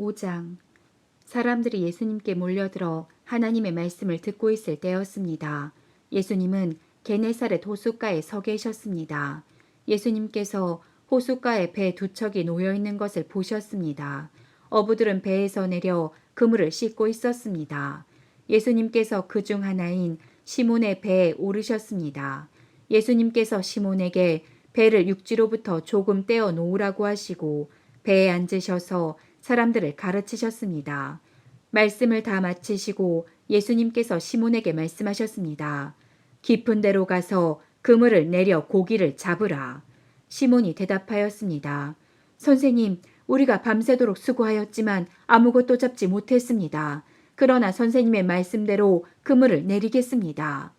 5장 사람들이 예수님께 몰려들어 하나님의 말씀을 듣고 있을 때였습니다. 예수님은 게네사렛 호숫가에 서 계셨습니다. 예수님께서 호숫가에 배 두 척이 놓여 있는 것을 보셨습니다. 어부들은 배에서 내려 그물을 씻고 있었습니다. 예수님께서 그 중 하나인 시몬의 배에 오르셨습니다. 예수님께서 시몬에게 배를 육지로부터 조금 떼어 놓으라고 하시고 배에 앉으셔서 사람들을 가르치셨습니다. 말씀을 다 마치시고 예수님께서 시몬에게 말씀하셨습니다. 깊은 데로 가서 그물을 내려 고기를 잡으라. 시몬이 대답하였습니다. 선생님, 우리가 밤새도록 수고하였지만 아무것도 잡지 못했습니다. 그러나 선생님의 말씀대로 그물을 내리겠습니다.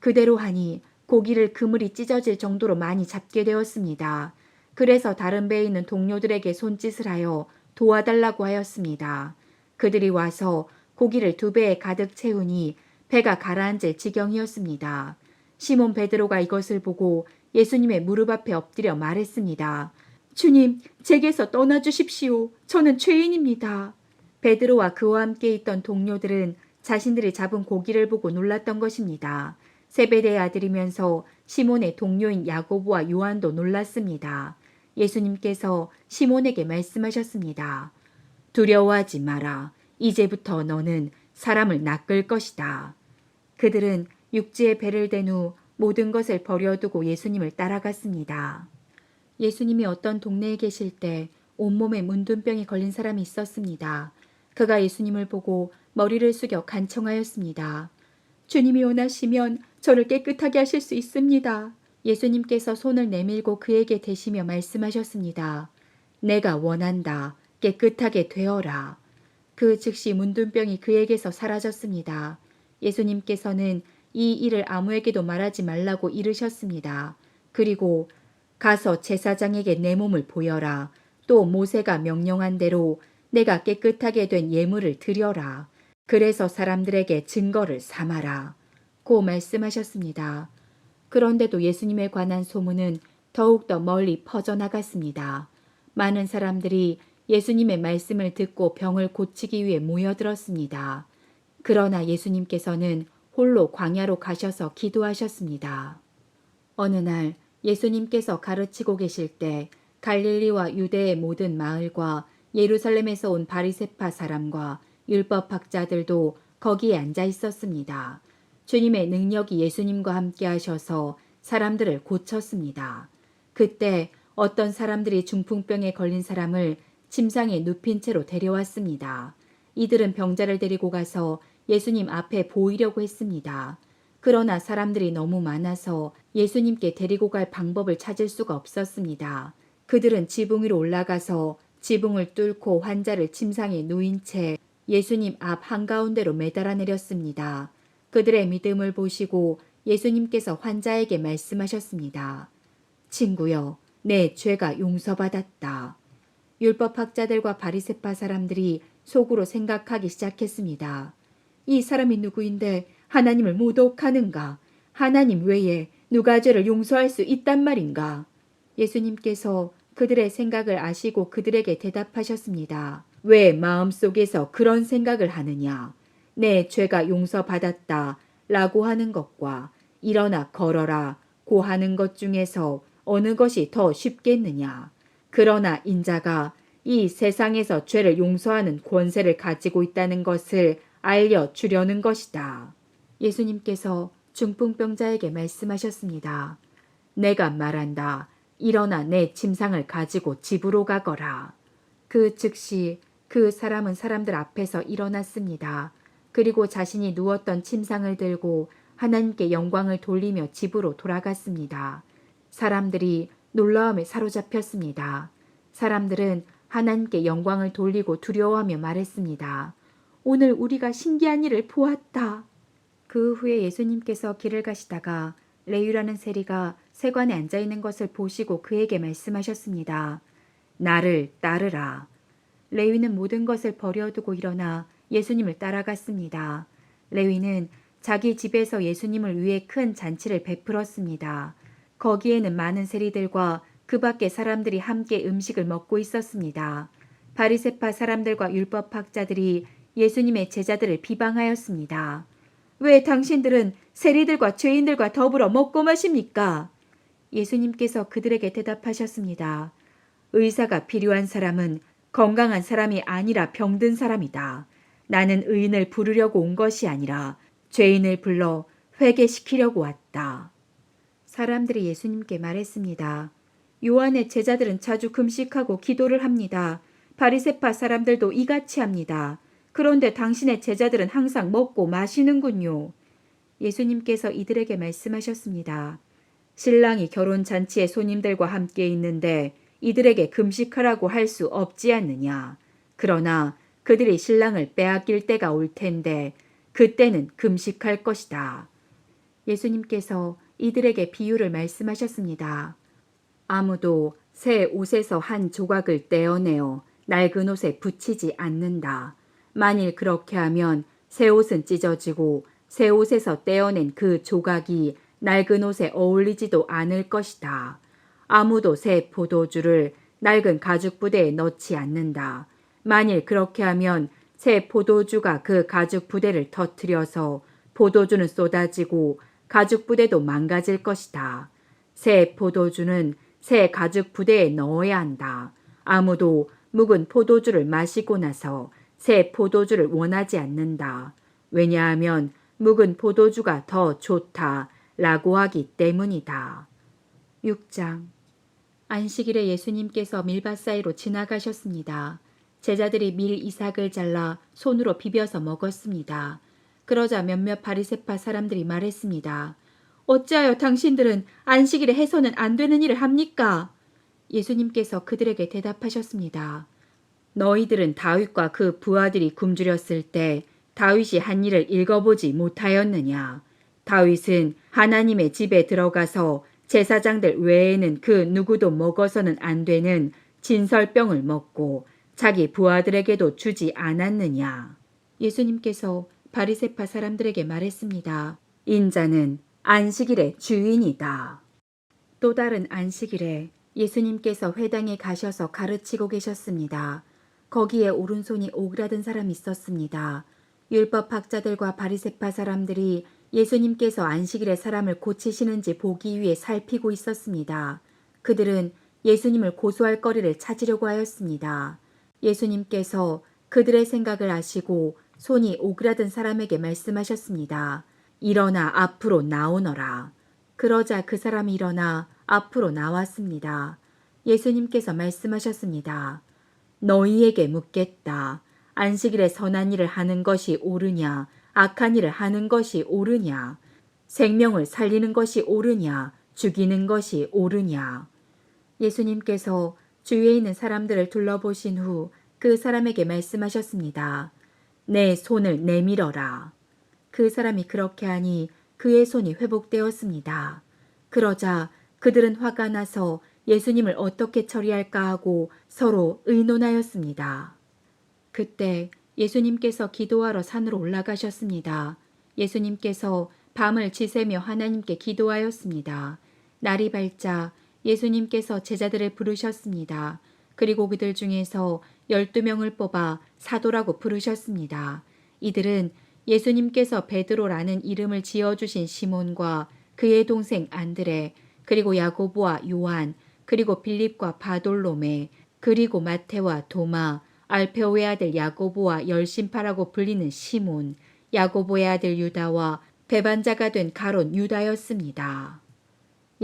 그대로 하니 고기를 그물이 찢어질 정도로 많이 잡게 되었습니다. 그래서 다른 배에 있는 동료들에게 손짓을 하여 도와달라고 하였습니다. 그들이 와서 고기를 두 배에 가득 채우니 배가 가라앉을 지경이었습니다. 시몬 베드로가 이것을 보고 예수님의 무릎 앞에 엎드려 말했습니다. 주님, 제게서 떠나 주십시오. 저는 죄인입니다. 베드로와 그와 함께 있던 동료들은 자신들이 잡은 고기를 보고 놀랐던 것입니다. 세베대의 아들이면서 시몬의 동료인 야고보와 요한도 놀랐습니다. 예수님께서 시몬에게 말씀하셨습니다. 두려워하지 마라. 이제부터 너는 사람을 낚을 것이다. 그들은 육지에 배를 댄 후 모든 것을 버려두고 예수님을 따라갔습니다. 예수님이 어떤 동네에 계실 때 온몸에 문둥병이 걸린 사람이 있었습니다. 그가 예수님을 보고 머리를 숙여 간청하였습니다. 주님이 원하시면 저를 깨끗하게 하실 수 있습니다. 예수님께서 손을 내밀고 그에게 대시며 말씀하셨습니다. 내가 원한다. 깨끗하게 되어라. 그 즉시 문둥병이 그에게서 사라졌습니다. 예수님께서는 이 일을 아무에게도 말하지 말라고 이르셨습니다. 그리고 가서 제사장에게 내 몸을 보여라. 또 모세가 명령한 대로 내가 깨끗하게 된 예물을 드려라. 그래서 사람들에게 증거를 삼아라. 고 말씀하셨습니다. 그런데도 예수님에 관한 소문은 더욱더 멀리 퍼져나갔습니다. 많은 사람들이 예수님의 말씀을 듣고 병을 고치기 위해 모여들었습니다. 그러나 예수님께서는 홀로 광야로 가셔서 기도하셨습니다. 어느 날 예수님께서 가르치고 계실 때 갈릴리와 유대의 모든 마을과 예루살렘에서 온 바리세파 사람과 율법학자들도 거기에 앉아 있었습니다. 주님의 능력이 예수님과 함께 하셔서 사람들을 고쳤습니다. 그때 어떤 사람들이 중풍병에 걸린 사람을 침상에 눕힌 채로 데려왔습니다. 이들은 병자를 데리고 가서 예수님 앞에 보이려고 했습니다. 그러나 사람들이 너무 많아서 예수님께 데리고 갈 방법을 찾을 수가 없었습니다. 그들은 지붕 위로 올라가서 지붕을 뚫고 환자를 침상에 누인 채 예수님 앞 한가운데로 매달아 내렸습니다. 그들의 믿음을 보시고 예수님께서 환자에게 말씀하셨습니다. 친구여, 내 죄가 용서받았다. 율법학자들과 바리세파 사람들이 속으로 생각하기 시작했습니다. 이 사람이 누구인데 하나님을 모독하는가? 하나님 외에 누가 죄를 용서할 수 있단 말인가? 예수님께서 그들의 생각을 아시고 그들에게 대답하셨습니다. 왜 마음속에서 그런 생각을 하느냐? 내 죄가 용서받았다 라고 하는 것과 일어나 걸어라 고 하는 것 중에서 어느 것이 더 쉽겠느냐? 그러나 인자가 이 세상에서 죄를 용서하는 권세를 가지고 있다는 것을 알려주려는 것이다. 예수님께서 중풍병자에게 말씀하셨습니다. 내가 말한다. 일어나 내 침상을 가지고 집으로 가거라. 그 즉시 그 사람은 사람들 앞에서 일어났습니다. 그리고 자신이 누웠던 침상을 들고 하나님께 영광을 돌리며 집으로 돌아갔습니다. 사람들이 놀라움에 사로잡혔습니다. 사람들은 하나님께 영광을 돌리고 두려워하며 말했습니다. 오늘 우리가 신기한 일을 보았다. 그 후에 예수님께서 길을 가시다가 레위라는 세리가 세관에 앉아 있는 것을 보시고 그에게 말씀하셨습니다. 나를 따르라. 레위는 모든 것을 버려두고 일어나 예수님을 따라갔습니다. 레위는 자기 집에서 예수님을 위해 큰 잔치를 베풀었습니다. 거기에는 많은 세리들과 그 밖에 사람들이 함께 음식을 먹고 있었습니다. 바리세파 사람들과 율법학자들이 예수님의 제자들을 비방하였습니다. 왜 당신들은 세리들과 죄인들과 더불어 먹고 마십니까? 예수님께서 그들에게 대답하셨습니다. 의사가 필요한 사람은 건강한 사람이 아니라 병든 사람이다. 나는 의인을 부르려고 온 것이 아니라 죄인을 불러 회개시키려고 왔다. 사람들이 예수님께 말했습니다. 요한의 제자들은 자주 금식하고 기도를 합니다. 바리세파 사람들도 이같이 합니다. 그런데 당신의 제자들은 항상 먹고 마시는군요. 예수님께서 이들에게 말씀하셨습니다. 신랑이 결혼 잔치에 손님들과 함께 있는데 이들에게 금식하라고 할 수 없지 않느냐. 그러나 그들이 신랑을 빼앗길 때가 올 텐데 그때는 금식할 것이다. 예수님께서 이들에게 비유를 말씀하셨습니다. 아무도 새 옷에서 한 조각을 떼어내어 낡은 옷에 붙이지 않는다. 만일 그렇게 하면 새 옷은 찢어지고 새 옷에서 떼어낸 그 조각이 낡은 옷에 어울리지도 않을 것이다. 아무도 새 포도주를 낡은 가죽 부대에 넣지 않는다. 만일 그렇게 하면 새 포도주가 그 가죽 부대를 터뜨려서 포도주는 쏟아지고 가죽 부대도 망가질 것이다. 새 포도주는 새 가죽 부대에 넣어야 한다. 아무도 묵은 포도주를 마시고 나서 새 포도주를 원하지 않는다. 왜냐하면 묵은 포도주가 더 좋다. 라고 하기 때문이다. 6장 안식일에 예수님께서 밀밭 사이로 지나가셨습니다. 제자들이 밀 이삭을 잘라 손으로 비벼서 먹었습니다. 그러자 몇몇 바리세파 사람들이 말했습니다. 어찌하여 당신들은 안식일에 해서는 안 되는 일을 합니까? 예수님께서 그들에게 대답하셨습니다. 너희들은 다윗과 그 부하들이 굶주렸을 때 다윗이 한 일을 읽어보지 못하였느냐? 다윗은 하나님의 집에 들어가서 제사장들 외에는 그 누구도 먹어서는 안 되는 진설병을 먹고 자기 부하들에게도 주지 않았느냐? 예수님께서 바리세파 사람들에게 말했습니다. 인자는 안식일의 주인이다. 또 다른 안식일에 예수님께서 회당에 가셔서 가르치고 계셨습니다. 거기에 오른손이 오그라든 사람이 있었습니다. 율법학자들과 바리세파 사람들이 예수님께서 안식일에 사람을 고치시는지 보기 위해 살피고 있었습니다. 그들은 예수님을 고소할 거리를 찾으려고 하였습니다. 예수님께서 그들의 생각을 아시고 손이 오그라든 사람에게 말씀하셨습니다. 일어나 앞으로 나오너라. 그러자 그 사람이 일어나 앞으로 나왔습니다. 예수님께서 말씀하셨습니다. 너희에게 묻겠다. 안식일에 선한 일을 하는 것이 옳으냐, 악한 일을 하는 것이 옳으냐, 생명을 살리는 것이 옳으냐, 죽이는 것이 옳으냐. 예수님께서 주위에 있는 사람들을 둘러보신 후 그 사람에게 말씀하셨습니다. 내 손을 내밀어라. 그 사람이 그렇게 하니 그의 손이 회복되었습니다. 그러자 그들은 화가 나서 예수님을 어떻게 처리할까 하고 서로 의논하였습니다. 그때 예수님께서 기도하러 산으로 올라가셨습니다. 예수님께서 밤을 지새며 하나님께 기도하였습니다. 날이 밝자 예수님께서 제자들을 부르셨습니다. 그리고 그들 중에서 열두 명을 뽑아 사도라고 부르셨습니다. 이들은 예수님께서 베드로라는 이름을 지어주신 시몬과 그의 동생 안드레, 그리고 야고보와 요한, 그리고 빌립과 바돌로메, 그리고 마테와 도마, 알페오의 아들 야고보와 열심파라고 불리는 시몬, 야고보의 아들 유다와 배반자가 된 가론 유다였습니다.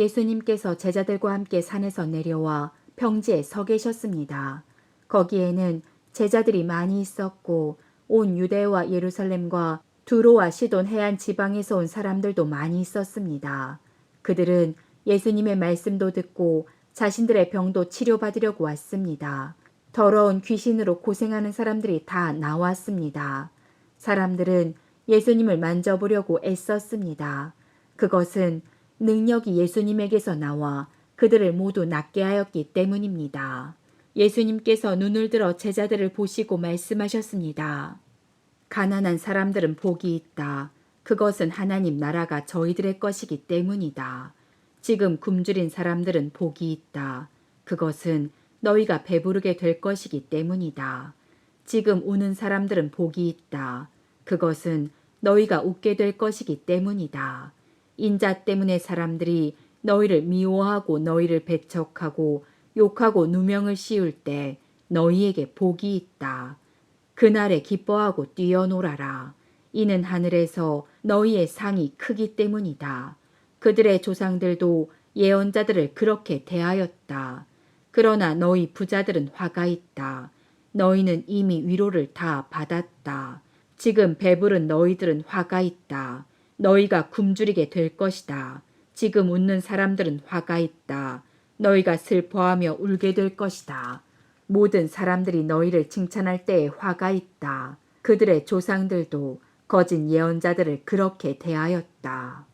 예수님께서 제자들과 함께 산에서 내려와 평지에 서 계셨습니다. 거기에는 제자들이 많이 있었고 온 유대와 예루살렘과 두로와 시돈 해안 지방에서 온 사람들도 많이 있었습니다. 그들은 예수님의 말씀도 듣고 자신들의 병도 치료받으려고 왔습니다. 더러운 귀신으로 고생하는 사람들이 다 나왔습니다. 사람들은 예수님을 만져보려고 애썼습니다. 그것은 능력이 예수님에게서 나와 그들을 모두 낫게 하였기 때문입니다. 예수님께서 눈을 들어 제자들을 보시고 말씀하셨습니다. 가난한 사람들은 복이 있다. 그것은 하나님 나라가 저희들의 것이기 때문이다. 지금 굶주린 사람들은 복이 있다. 그것은 너희가 배부르게 될 것이기 때문이다. 지금 우는 사람들은 복이 있다. 그것은 너희가 웃게 될 것이기 때문이다. 인자 때문에 사람들이 너희를 미워하고 너희를 배척하고 욕하고 누명을 씌울 때 너희에게 복이 있다. 그날에 기뻐하고 뛰어놀아라. 이는 하늘에서 너희의 상이 크기 때문이다. 그들의 조상들도 예언자들을 그렇게 대하였다. 그러나 너희 부자들은 화가 있다. 너희는 이미 위로를 다 받았다. 지금 배부른 너희들은 화가 있다. 너희가 굶주리게 될 것이다. 지금 웃는 사람들은 화가 있다. 너희가 슬퍼하며 울게 될 것이다. 모든 사람들이 너희를 칭찬할 때에 화가 있다. 그들의 조상들도 거짓 예언자들을 그렇게 대하였다.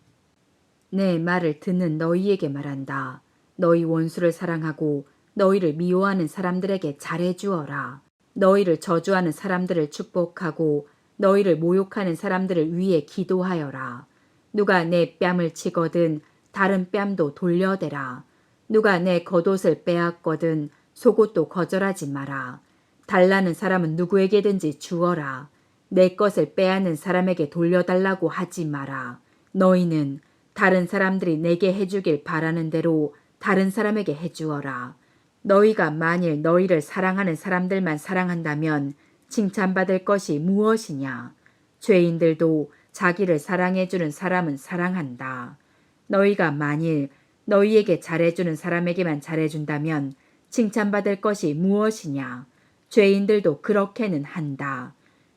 내 말을 듣는 너희에게 말한다. 너희 원수를 사랑하고 너희를 미워하는 사람들에게 잘해 주어라. 너희를 저주하는 사람들을 축복하고 너희를 모욕하는 사람들을 위해 기도하여라. 누가 내 뺨을 치거든 다른 뺨도 돌려대라. 누가 내 겉옷을 빼앗거든 속옷도 거절하지 마라. 달라는 사람은 누구에게든지 주어라. 내 것을 빼앗는 사람에게 돌려달라고 하지 마라. 너희는 다른 사람들이 내게 해주길 바라는 대로 다른 사람에게 해주어라. 너희가 만일 너희를 사랑하는 사람들만 사랑한다면 칭찬받을 것이 무엇이냐? 죄인들도 자기를 사랑해주는 사람은 사랑한다. 너희가 만일 너희에게 잘해주는 사람에게만 잘해준다면 칭찬받을 것이 무엇이냐? 죄인들도 그렇게는 한다.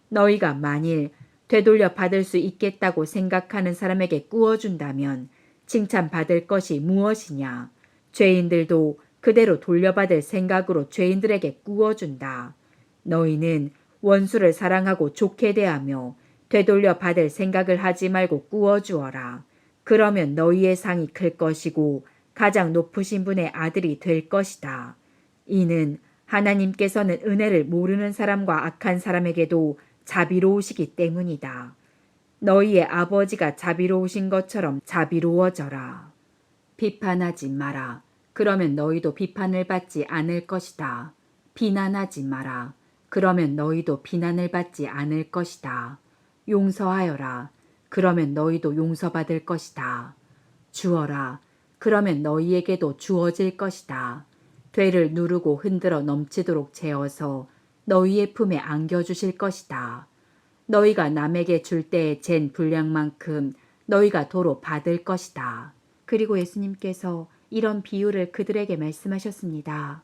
너희가 만일 되돌려 받을 수 있겠다고 생각하는 사람에게 꾸어준다면 칭찬받을 것이 무엇이냐? 죄인들도 그대로 돌려받을 생각으로 죄인들에게 꾸어준다. 너희는 원수를 사랑하고 좋게 대하며 되돌려 받을 생각을 하지 말고 꾸어주어라. 그러면 너희의 상이 클 것이고 가장 높으신 분의 아들이 될 것이다. 이는 하나님께서는 은혜를 모르는 사람과 악한 사람에게도 자비로우시기 때문이다. 너희의 아버지가 자비로우신 것처럼 자비로워져라. 비판하지 마라. 그러면 너희도 비판을 받지 않을 것이다. 비난하지 마라. 그러면 너희도 비난을 받지 않을 것이다. 용서하여라. 그러면 너희도 용서받을 것이다. 주어라. 그러면 너희에게도 주어질 것이다. 되를 누르고 흔들어 넘치도록 재어서 너희의 품에 안겨주실 것이다. 너희가 남에게 줄 때에 잰 분량만큼 너희가 도로 받을 것이다. 그리고 예수님께서 이런 비유를 그들에게 말씀하셨습니다.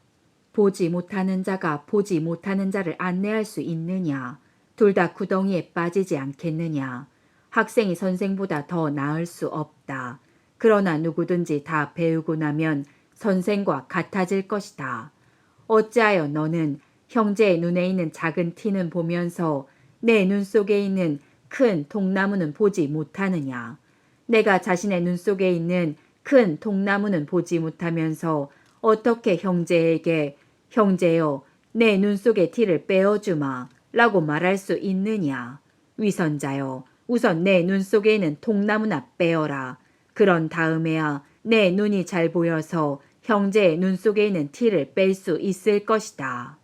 보지 못하는 자가 보지 못하는 자를 안내할 수 있느냐? 둘 다 구덩이에 빠지지 않겠느냐? 학생이 선생보다 더 나을 수 없다. 그러나 누구든지 다 배우고 나면 선생과 같아질 것이다. 어찌하여 너는 형제의 눈에 있는 작은 티는 보면서 내 눈 속에 있는 큰 통나무는 보지 못하느냐? 내가 자신의 눈 속에 있는 큰 통나무는 보지 못하면서 어떻게 형제에게 형제여 내 눈 속의 티를 빼어주마 라고 말할 수 있느냐? 위선자여 우선 내 눈 속에 있는 통나무나 빼어라. 그런 다음에야 내 눈이 잘 보여서 형제의 눈 속에 있는 티를 뺄 수 있을 것이다.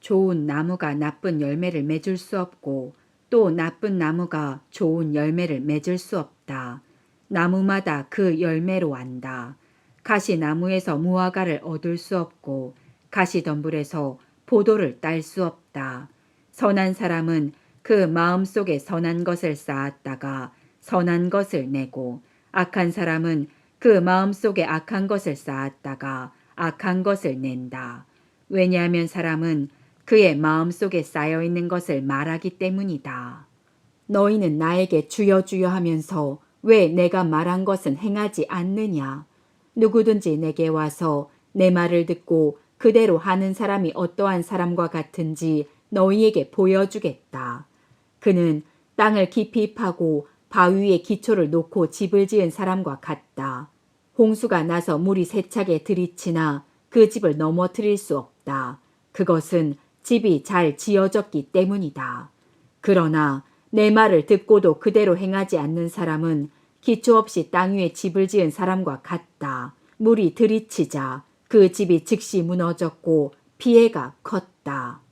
좋은 나무가 나쁜 열매를 맺을 수 없고 또 나쁜 나무가 좋은 열매를 맺을 수 없다. 나무마다 그 열매로 안다. 가시나무에서 무화과를 얻을 수 없고 가시덤불에서 포도를 딸 수 없다. 선한 사람은 그 마음속에 선한 것을 쌓았다가 선한 것을 내고 악한 사람은 그 마음속에 악한 것을 쌓았다가 악한 것을 낸다. 왜냐하면 사람은 그의 마음속에 쌓여 있는 것을 말하기 때문이다. 너희는 나에게 주여 주여 하면서 왜 내가 말한 것은 행하지 않느냐? 누구든지 내게 와서 내 말을 듣고 그대로 하는 사람이 어떠한 사람과 같은지 너희에게 보여주겠다. 그는 땅을 깊이 파고 바위에 기초를 놓고 집을 지은 사람과 같다. 홍수가 나서 물이 세차게 들이치나 그 집을 넘어뜨릴 수 없다. 그것은 집이 잘 지어졌기 때문이다. 그러나 내 말을 듣고도 그대로 행하지 않는 사람은 기초 없이 땅 위에 집을 지은 사람과 같다. 물이 들이치자 그 집이 즉시 무너졌고 피해가 컸다.